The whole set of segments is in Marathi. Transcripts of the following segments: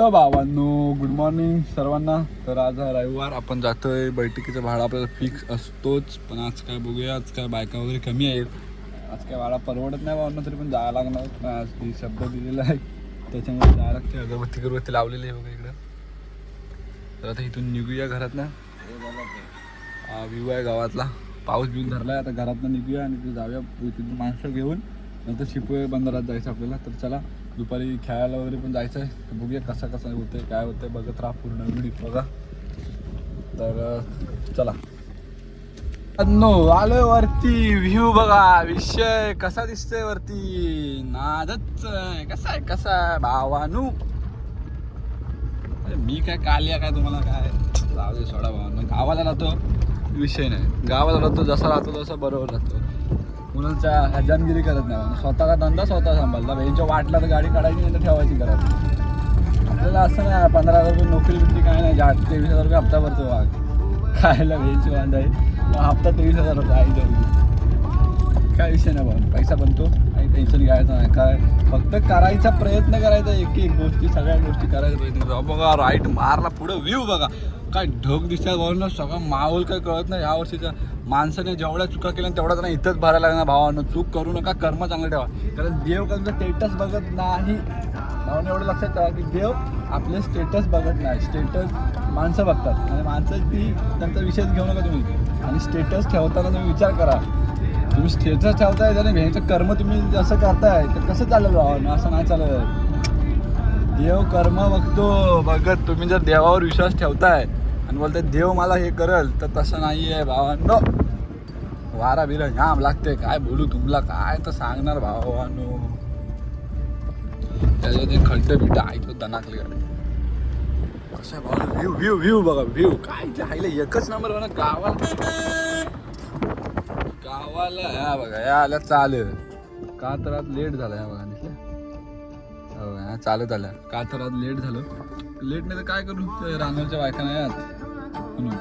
हॅलो भावांनो गुड मॉर्निंग सर्वांना. तर आज हा रविवार आपण जातोय बैठकीचं भाडं आपल्याला फिक्स असतोच. पण आज काय बघूया आज काय बायका वगैरे कमी आहेत. आज काय भाडा परवडत नाही भावांना तरी पण जायला लागणार. पण आज मी शब्द दिलेला आहे. त्याच्यामुळे जायला लागते अगरबत्ती अगरबत्ती लावलेली आहे बघा इकडं. तर आता इथून निघूया घरात ना व्ह्यू आहे गावातला. पाऊस बिल धरला आहे आता घरातनं निघूया आणि तिथे जाऊया. तिथून माणसं घेऊन. नंतर शिपोय बंदरात जायचं आपल्याला. तर चला दुपारी खेळायला वगैरे पण जायचं आहे बघूया कसं कसं होतंय काय होतंय बघत राहा पूर्ण व्हिडिओ बघा. तर चला. नो आलोय वरती. व्ह्यू बघा. विषय कसा दिसतोय वरती? नादच कसा आहे? कसा आहे? भावानू. अरे मी काय कालिया काय तुम्हाला काय? जाऊ दे सोडा भावानं. गावाला राहतो. विषय नाही. गावाला राहतो जसा राहतो तसा बरोबर राहतो. मुलांच्या हजामगिरी करत नाही. स्वतःचा धंदा स्वतः सांभाळता यांच्या वाटला तर गाडी काढायची नाही तर ठेवायची करत आपल्याला असं नाही पंधरा हजार रुपये नोकरी बिकरी काय नाही. जा तेवीस हजार रुपये हप्ता भरतो वाघ खायला व्यायची वांदा आहे. हप्ता तेवीस हजार रुपये आई जाऊ काय विषय नाही भाऊ. पैसा बनतो. टेन्शन घ्यायचं नाही. काय? फक्त करायचा प्रयत्न करायचा एक एक गोष्टी सगळ्या गोष्टी करायचा प्रयत्न करायचा. बघा राईट मारला पुढं व्ह्यू बघा. काय ढग दिसतात ना सगळं माहोल काय कळत नाही. या वर्षीच्या माणसाने जेवढ्या चुका केल्या तेवढ्या त्यांना इथंच भरायला लागणार भावानं. चूक करू नका कर्म चांगलं ठेवा. कारण देव कसं स्टेटस बघत नाही. भावानं एवढं लक्षात ठेवा की देव आपले स्टेटस बघत नाही. स्टेटस माणसं बघतात. आणि माणसं ती त्यांचा विषयच घेऊ नका तुम्ही. आणि स्टेटस ठेवताना तुम्ही विचार करा. तुम्ही स्टेटस ठेवताय आणि घ्यायचं कर्म तुम्ही जसं करताय तर कसं चालेल भावानं असं नाही चालत. देव कर्म बघतो बघत तुम्ही जर देवावर विश्वास ठेवताय आणि बोलताय देव मला हे करल तर तसं नाही आहे भावांनो. वारा बिरा घाम लागते काय बोलू तुम्हाला काय तर सांगणार भावानो. त्याचं ते खड्ड बिड्ड आहे दनाकले कसं आहे व्ह्यू व्ह्यू व्ह्यू बघा व्ह्यू काय ते एकच नंबर बघा गावाला. गावाला या बघा या आल्या चाल. का लेट झाला या बघा दिसलं हो चालत आल्या. का लेट झालं. लेट नाही तर काय करू? ते रांगणच्या बायका नाही म्हणून.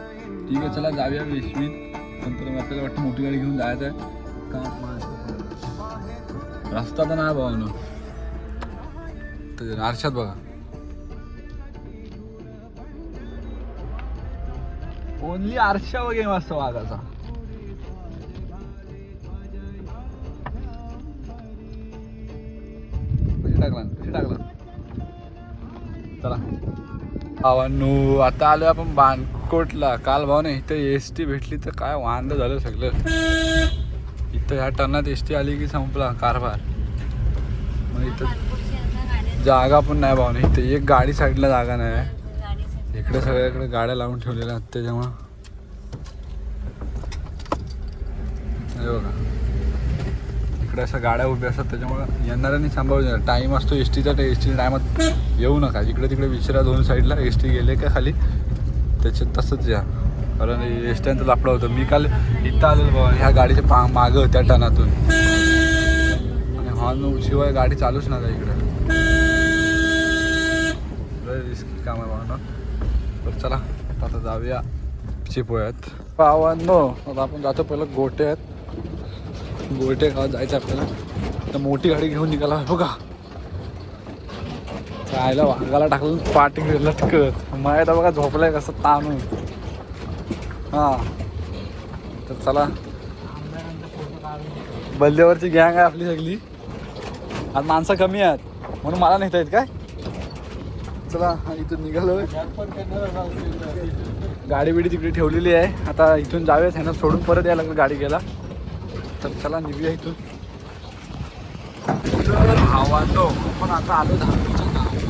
ठीक आहे चला जाऊया वेशवीत नंतर आपल्याला वाटतं मोठी गाडी घेऊन जायचं आहे. का रस्ता तर नाही भावानो. तर आरशात बघा. ओनली आरशा वगैरे मस्त वाघाचा. भावांनो आता आलो आपण बानकोटला. काल भावाने इथं एस टी भेटली तर काय वांद झालं सगळं. इथं ह्या टर्नात एस टी आली की संपला कारभार. मग इथं जागा पण नाही भावने इथं. एक गाडी साईडला जागा नाही इकडे सगळ्याकडे गाड्या लावून ठेवलेल्या आहेत त्याच्यामुळं. बघा. इकडे अशा गाड्या उभ्या असतात त्याच्यामुळं येणाऱ्यांनी सांभाळून टाईम असतो एस टीचा एस टी टायमात येऊ नका. इकडे तिकडे विचारा दोन साईडला एस टी गेले का खाली? त्याच्यात तसंच या. कारण एस ट्यांचं लापडा होतं. मी काल इथं आलेलो बाबा ह्या गाडीच्या पा मागं त्या टनातून. आणि हॉर्न शिवाय गाडी चालूच नका इकडे. रिस्की काम आहे बाबा तर चला आता जाऊया. चिपोयात पावांनो आता आपण जातो पहिलं गोट्यात. गोटे गावात जायचं आपल्याला. तर मोठी गाडी घेऊन निघाला बघा. जायला वाघाला टाकलं पाठी लटकत मायात बघा झोपलाय कसं ताणून. हा. तर चला. बल्ल्यावरची गँग आहे आपली सगळी. आज माणसं कमी आहेत. म्हणून मला नेता येत काय? चला इथून निघालो गाडी बिडी तिकडे ठेवलेली आहे. आता इथून जाऊया ना सोडून परत यायला लागलं गाडी गेला तर चला निघूया इथून तर पण आता आलो धामणीच्या गावात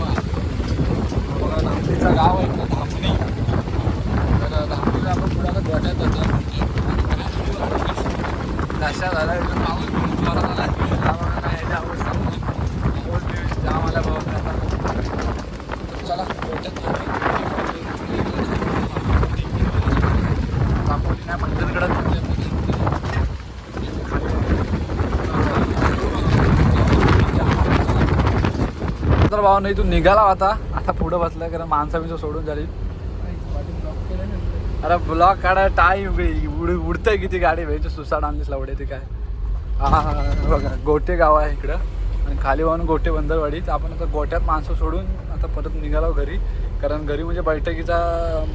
बघा धामणीचं गाव आहे ना धापणी तर धापणीला आपण पुढे आता गोट्यात होतो दशा झाला पाऊस बिऊस जोरात आला त्यामुळे काय याची अवस्था नाही. पाऊस बिऊस जाम आला बघा आता तर चला गोट्यात दापोली नाही मंदिरकडे तर इथून नाही तू निघाला आता आता पुढं बसलं कारण माणसा बिंसा सोडून झाली अरे ब्लॉक काढाय टाईम उड उडतंय किती गाडी व्हायची सुसाड आणलीस लावडे ते काय. हा हा, बघा. गोटे गाव आहे इकडं. आणि खाली वाहून गोटे बंदरवाडीत. आपण आता गोट्यात माणसं सोडून आता परत निघालो घरी. कारण घरी म्हणजे बैठकीचा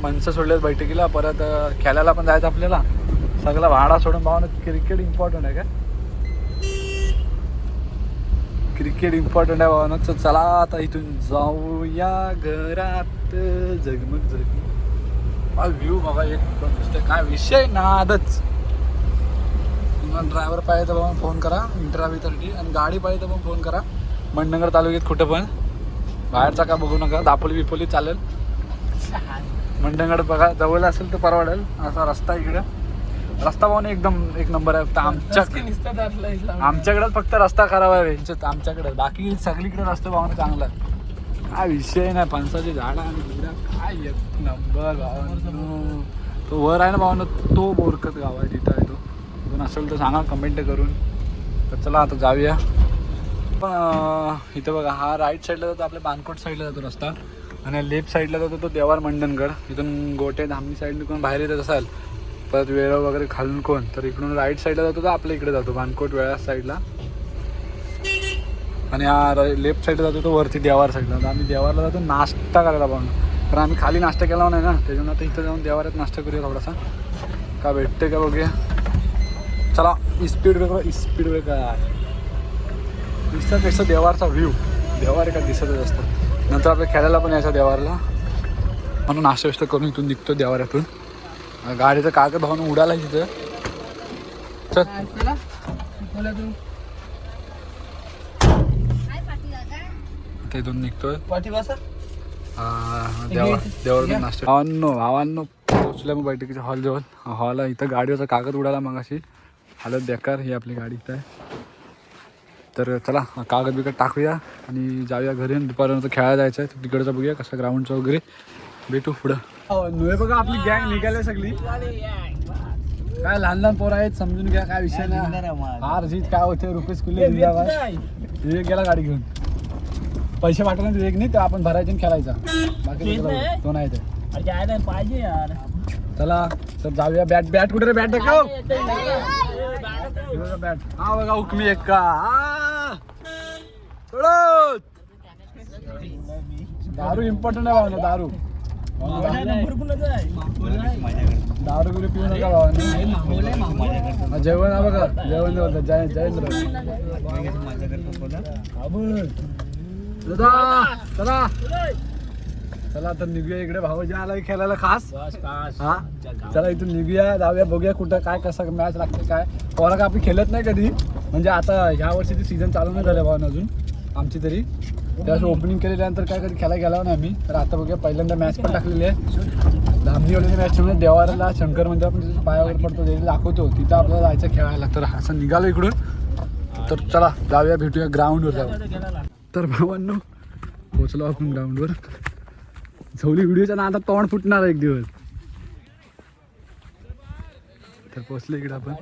माणसं सोडल्यात बैठकीला. परत खेळायला पण जायचं आपल्याला. सगळा भाडा सोडून भावना क्रिकेट इम्पॉर्टंट आहे का? क्रिकेट इम्पॉर्टंट आहे भावना. तर चला आता इथून जाऊया घरात. जगमग जगमग व्ह्यू बघा एक दिसतोय काय विषय? नादच. तुम्हाला ड्रायव्हर पाहिजे तर मग फोन करा. इंटरव्ह्यूसाठी आणि गाडी पाहिजे तर मग फोन करा. मंडणगड तालुक्यात कुठं पण. बाहेरचा का बघू नका. दापोली बिपोली चालेल. मंडणगड बघा. जवळ असेल तर परवडेल. असा रस्ता इकडं. रस्ता पाहून एकदम एक नंबर आहे. फक्त आमच्या आमच्याकडेच फक्त रस्ता खराब आहे आमच्याकडे. बाकी सगळीकडे रस्ता पाहून चांगला आहे. काय विषय नाही फणसाची झाडं आणि काय एक नंबर तो वर आहे ना भावांनो तो बोरकत गाव आहे तिथं आहे तो. कोण असेल तर सांगा कमेंट करून. तर चला आता जाऊया. पण इथं बघा हा राईट साईडला जातो आपल्या बानकोट साईडला जातो रस्ता. आणि लेफ्ट साईडला जातो तो देवार मंडणगड. इथून गोटे धामणी साईडने कोण बाहेर येत असाल परत वेळा वगैरे खालून कोण? तर इकडून राईट साईडला जातो तर आपल्या इकडे जातो बानकोट वेळा साईडला आणि हा लेफ्ट साईडला जातो तो वरती देवार साईडला तर आम्ही देवारला जातो नाश्ता करायला पाहून कारण आम्ही खाली नाश्ता केला नाही ना त्याच्यामुळे आता इथं जाऊन देवारात नाश्ता करूया थोडासा. का भेटते का बघूया. चला स्पीड ब्रेकर स्पीड ब्रेकर दिसतापेक्षा देवारचा व्ह्यू देवार एका दिसतच असतं. नंतर आपल्या खेळायला पण यायचा देवारला. म्हणून नाश्ता विष्ट करून इथून निघतो देवाऱ्यातून. गाडीचं कागद भावून उडाला तिथं चल. आता इथून निघतोय. देवा नाश्ता भावांनो भावांनो मग बैठकीच्या हॉल जवळ. हॉल इथं गाडीवरचा कागद उडाला मग अशी हालत बेकार ही आपली गाडी इथं आहे. तर चला कागद बिगद टाकूया आणि जाऊया घरी. दुपारनंतर खेळायला जायचं आहे तिकडचं बघूया कसं ग्राउंडचं वगैरे. भेटू पुढं. नुळे बघा आपली गँग निघाली सगळी. काय लहान लहान पोरं आहेत समजून घ्या काय विषय नाही. हार जीत काय होते रुपये स्कूल विवेक गेला गाडी घेऊन. पैसे पाठवले ना विवेक नाही तर आपण भरायचे आणि खेळायचा. बाकी? तो नाही ते. यायला पाहिजे यार. चला तर जाऊया. बॅट बॅट कुठे रे? बॅट दाखव. हे बघा बॅट हा बघा हुकमी एक का. हा. दारू इम्पॉर्टंट आहे भावना दारू. दारू बिरू पिऊ नका जेवण हा बघा जेवण जेवण जय जयेंद्र चला चला आता निघूया इकडे भाऊजी आला खेळायला खास हा चला इथून निघूया जाऊया बघूया कुठं काय कसं मॅच लागते काय पोरा का आपण खेळत नाही कधी म्हणजे आता ह्या वर्षी सीझन चालू नाही झालं भावना अजून आमची तरी. त्यावेळेस ओपनिंग केल्यानंतर काय कधी खेळायला गेला नाही आम्ही. तर आता बघूया पहिल्यांदा मॅच पण टाकलेली आहे. धामणीवाल्याची मॅच म्हणजे देवाला शंकर मंदिर आपण पायावर पडतो जे दाखवतो. तिथं आपल्याला जायचं खेळायला तर असं निघालो इकडून. तर चला जाऊया भेटूया ग्राउंडवर जाऊ तर भावांनो पोचलो आपण ग्राउंडवर झोली व्हिडिओच्या ना आता तोंड फुटणार एक दिवस. तर पोचलो इकडे आपण.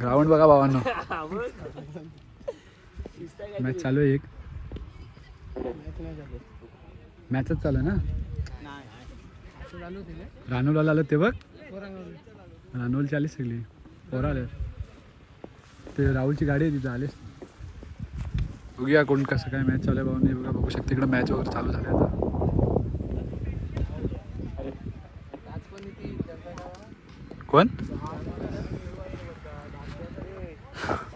ग्राउंड बघा भावांनो. मॅच चालू आहे एक. मॅचच चालू आहे ना? रानूला आलं ते बघ. रानूलची आली सगळी. पोरं आले ते राहुलची गाडी आहे तिथं आलीस बघूया कोण कसं काय मॅच चालू आहे भाऊ नाही बघा बघू शकते इकडे मॅच वगैरे चालू झाले आता. कोण?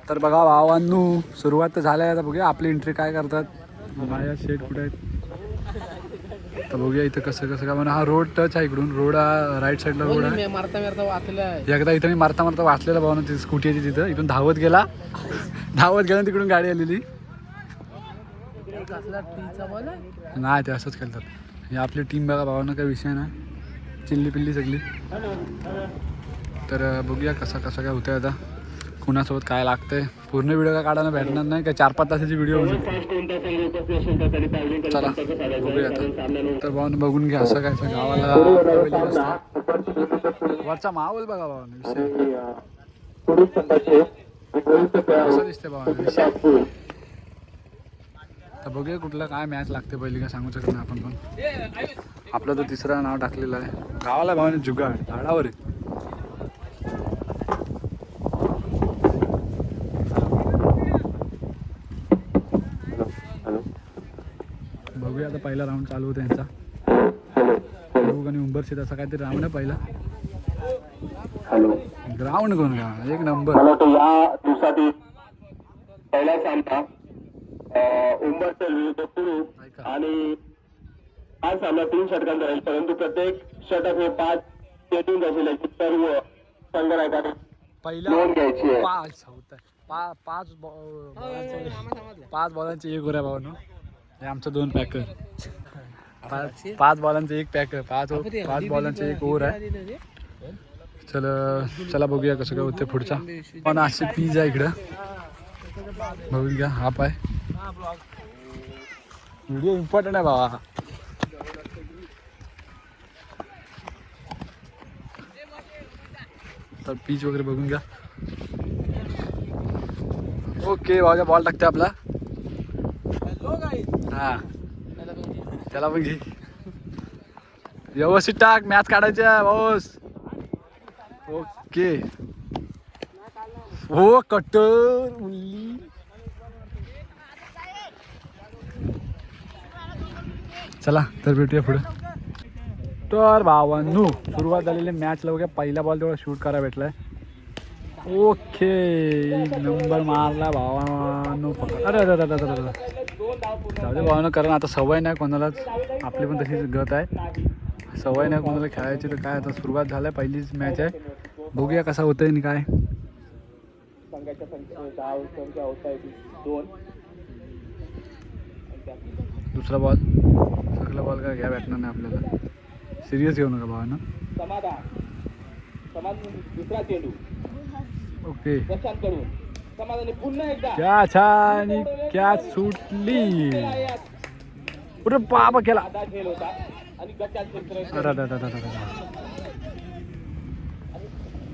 तर बघा भावांनू सुरुवात तर झाल्या आता बघूया आपली एंट्री काय करतात. माझ्या शेट कुठे आहेत? तर बघूया इथं कसं कसं काय म्हणा हा रोड टच आहे इकडून. रोड हा राईट साईडला रोड आहे. मारता मारता वाचलं एकदा इथं मी मारता मारता वाचलेला भाऊ ना तिथे स्कूटी याची तिथं. इथून धावत गेला. धावत गेला तिकडून गाडी आलेली. नाही ते असंच खेळतात. ही आपली टीम बघा भावांना काही विषय नाही. चिल्ली पिल्ली सगळी. तर बघूया कसं कसं काय होतंय आता. कुणासोबत काय लागतंय. पूर्ण व्हिडिओ काय काढायला भेटणार नाही काय चार पाच तासाची व्हिडिओ चला बघूया आता. तर भाऊन बघून घ्या असं काय गावाला वरचा माहोल बघा भाऊ विषय असं दिसते भाऊ तर बघूया कुठलं काय मॅच लागते पहिली काय सांगू शकत नाही आपण पण. आपलं तर तिसरं नाव टाकलेलं आहे. गावाला भावाने जुगाड झाडावर आहे. बघूया आता पहिला राऊंड चालू होता यांचा. योग आणि उंबरशेत असा काहीतरी राऊंड आहे पहिला. हॅलो ग्राउंड कोण का? एक नंबर पहिला सामना उंबरसेल विरुद्ध आणि हा सामना तीन षटकांचा राहील परंतु प्रत्येक षटक हे पाच चेटिंग असेल याची सर्व नोंद घ्यायची आहे. पाच पाच बॉलांचे पाच बॉलांचे एक ओऱ्या भावनो. हे आमचं दोन पॅकर पाच पाच बॉलांचे एक पॅकर पाच पाच बॉलांचे एक ओव्हर आहे. चल चला बघूया कसं काय होते पुढचा. पण असे पीज आहे इकडं. बघून घ्या हा पाय. व्हिडिओ इम्पॉर्टंट आहे बाबा तर पीच वगैरे बघून घ्या. ओके भाऊजा बॉल टाकते आपला. हा. त्याला पण घे. व्यवस्थित टाक मॅच काढायची आहे बॉस ओके. हो कट्टर उल्ली चला तर भेटूया पुढे. तर भावांनो सुरुवात झालेली मॅचला बघा पहिला बॉल तेवढा शूट करा भेटलाय. ओके. नंबर मारला भावानो. अरे अरे अरे अरे. जाऊ दे भावानं कारण आता सवय नाही कोणालाच. आपली पण तशीच गत आहे. सवय नाही कोणाला खेळायची तर काय आता सुरुवात झाल्या पहिलीच मॅच आहे. बघूया कसा होतंय आणि काय. संघाच्या संख्या होता दोन दुसरा बॉल सगळा बॉल काय घ्या भेटणार नाही आपल्याला. सिरियस घेऊ नका भावानं. समाधान. समाज दुसरा चेंडू. ओके प्रशांत कडून समाधाने पुन्हा एकदा क्या छान कॅच सुटली? अरे बाबा केला. साधा खेळ होता आणि गटात क्षेत्र अरे अरे अरे अरे अरे.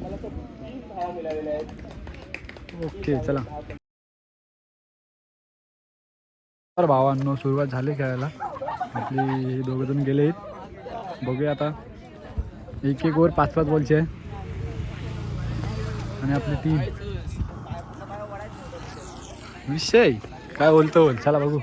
मला तर तीन धावा मिळालेल्या आहेत ओके चला. तर भावांनो सुरुवात झाली खेळायला. आपली दोघं जण गेले बघूया आता. एक एक ओव्हर पाच पाच बॉलचे आहे. आणि आपली टीम. विषय? काय बोलतो? बोल चला बघू.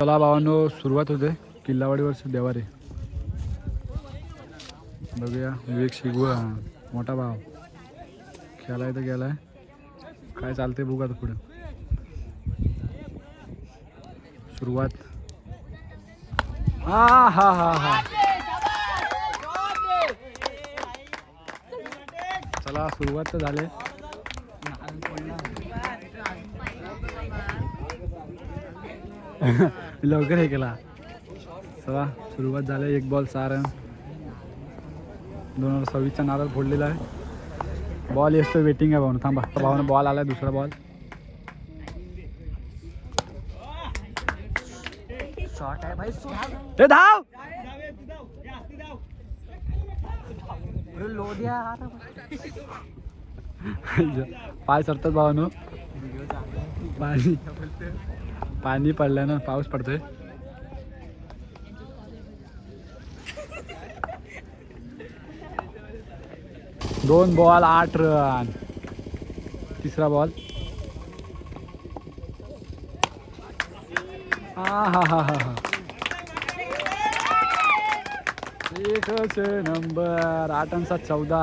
चला भावांनो सुरुवात होते. किल्लावाडीवर देवारे. बघूया. विवेक शिगवा मोठा भाव. खेळाय तर गेलाय. काय चालते बघू आता पुढे. सुरुवात. हा हा हा हा. चला सुरुवात तर झाले. लवकर हे केला. चला सुरुवात झाली. एक बॉल सहा रन दोन हजार सव्वीसचा नारळ फोडलेला आहे. बॉल येतो वेटिंग आहे भाऊन थांबा. भाऊन बॉल आला दुसरा बॉल शॉर्ट आहे भाई हे धाव पाय सरतात भावानो पाणी पाणी पडल्यानं पाऊस पडतोय. दोन बॉल आठ रन. तिसरा बॉल. हा हा हा हा हा एकच नंबर आठ आणि सात चौदा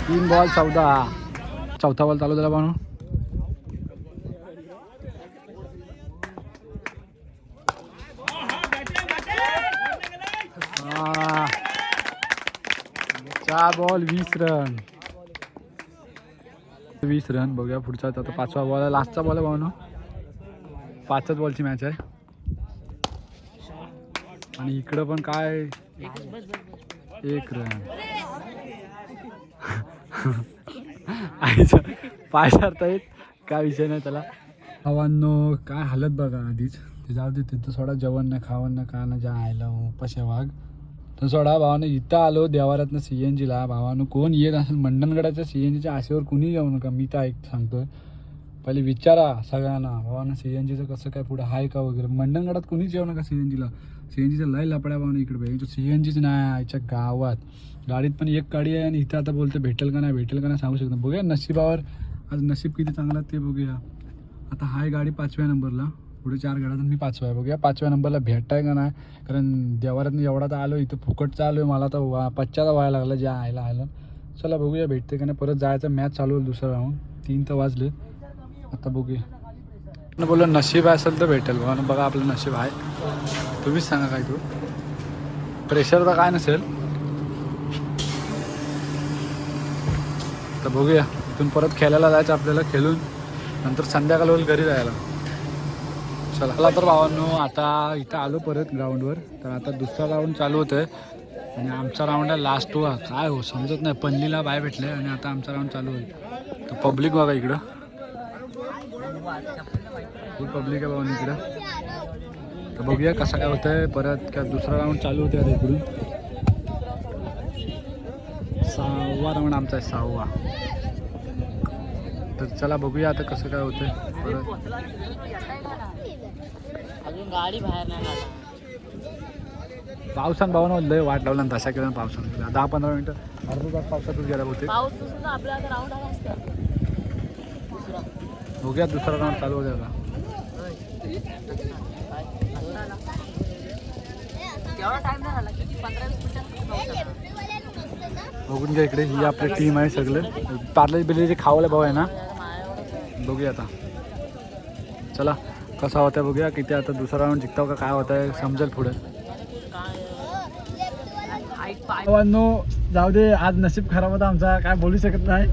तीन बॉल चौदा. चौथा बॉल चालू झाला म्हणून चार बॉल वीस रन वीस रन बघूया पुढचा. आता पाचवा बॉल आहे. लास्टचा बॉल आहे भावनो पाचच बॉलची मॅच आहे. आणि इकडं पण काय? एक रन आईचं पाय सारता येत. काय विषय नाही त्याला. भावांनो काय हालत बघा आधीच. ते जाऊ दे तिथं थोडा जेवण ना खावण ना का ना ज्या आयला उपाशा वाघ तर सोडा भावानं इथं आलो देवारातनं सी एन जीला. भावानं कोण येत असेल मंडणगडाच्या सी एन जीच्या आशेवर कुणी जाऊ नका. मी तर ऐक सांगतोय. पहिले विचारा सगळ्यांना भावानं सी एन जीचं कसं काय पुढं आहे का वगैरे. मंडणगडात कोणीच येऊ नका सी एन जीला. सी एन जीचं लय लपड्या भावानं इकडे पाहिजे सी एन जीच नाही आयच्या गावात. गाडीत पण एक गाडी आहे आणि इथं आता बोलतं भेटेल का नाही भेटेल का नाही सांगू शकतो बघूया नशिबावर आज नशीब किती चांगलं ते बघूया. आता हाय गाडी पाचव्या नंबरला. पुढे चार गाड्यात मी पाचव्या आहे. बघूया पाचव्या नंबरला भेटताय का नाही? कारण देवारातून एवढा तर आलो इथं फुकटचं आलो आहे. मला तर वा पच्चाचा व्हायला लागला ज्या आयला आलं चला बघूया भेटते का नाही? परत जायचं मॅच चालू होईल दुसरं राहून तीन तर वाजले. आता बघूया. बोललो नशीब असेल तर भेटेल बघा बघा आपलं नशीब आहे. तुम्हीच सांगा काय तू. प्रेशर तर काय नसेल. तर बघूया. इथून परत खेळायला जायचं आपल्याला खेळून. नंतर संध्याकाळ होईल घरी जायला. चला तर भावांनो आता इथं आलो परत ग्राउंडवर तर आता दुसरा राऊंड चालू होतोय. आणि आमचा राऊंड आहे लास्ट वा. काय हो समजत नाही. पल्लीला बाय भेटले आणि आता आमचा राऊंड चालू होईल. तर पब्लिक बघा इकडं. फुल पब्लिक आहे भावांनो इकडं. तर बघूया कसं काय होतंय. परत काय दुसरा राऊंड चालू होतोय आता इकडून. सहावा राऊंड आमचा आहे सहावा. तर चला बघूया आता कसं काय होतंय. अजून गाडी बाहेर नाही पावसान भावना लय वाट लावला तशा केला पावसानं दहा पंधरा मिनिटं अर्धा तास पावसातच गेला होते बघूया दुसरा राऊंड चालू होते आता. टाइम नाही झाला? किती? पंधरा वीस आला. बघून घ्या इकडे. ही आपली टीम आहे सगळे. पार्ले बिर्ले जे खावले भाऊ आहे ना? बघूया आता. चला कसा होता बघूया. किती आता दुसरा राऊंड जिंकताव का काय होत आहे समजेल पुढे. जाऊ दे. आज नशीब खराब होता आमचा. काय बोलू शकत नाही.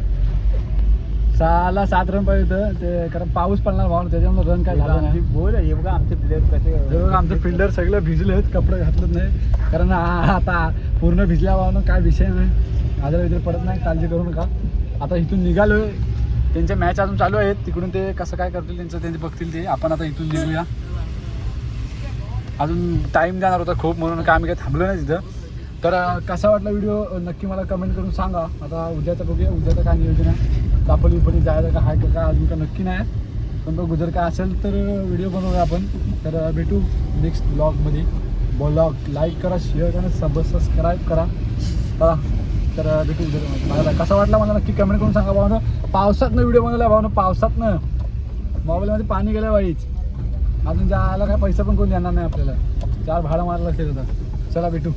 सहाला सात रन पाहिजे होतं. ते कारण पाऊस पडणार भावना त्याच्यामुळे रन काय झाला नाही. बोल हे बघा आमचे प्लेअर कसे बघा आमचे फिल्डर सगळे भिजले आहेत कपडे घातलेत नाही. कारण आता पूर्ण भिजल्या भावनं काय विषय नाही. आजार वगैरे पडत नाही काळजी करू नका आता इथून निघालो आहे त्यांच्या मॅच अजून चालू आहेत. तिकडून ते कसं काय करतील त्यांचं त्यांचे बघतील ते. आपण आता इथून निघूया. अजून टाईम जाणार होता खूप म्हणून काय आम्ही काही थांबलो नाही तिथं. तर कसा वाटला व्हिडिओ नक्की मला कमेंट करून सांगा. आता उद्याचं बघूया. उद्याचं काय नियोजन आहे? दापोली बिपोली जायचं का आहे का काय अजून का नक्की नाही. पण बघू जर काय असेल तर व्हिडिओ बनवूया आपण. तर भेटू नेक्स्ट ब्लॉगमध्ये ब्लॉग लाईक करा शेअर करा सब सबस्क्राईब करा. चला. तर भेटू उद्या मला कसा वाटला मला नक्की कमेंट करून सांगा भावनं. पावसातनं व्हिडिओ बनवला भावनं पावसातनं. मोबाईलमध्ये पाणी गेलं वाईच अजून जायला काय पैसा पण कोण देणार नाही आपल्याला. चार भाडं मारायला असेल आता. चला भेटू.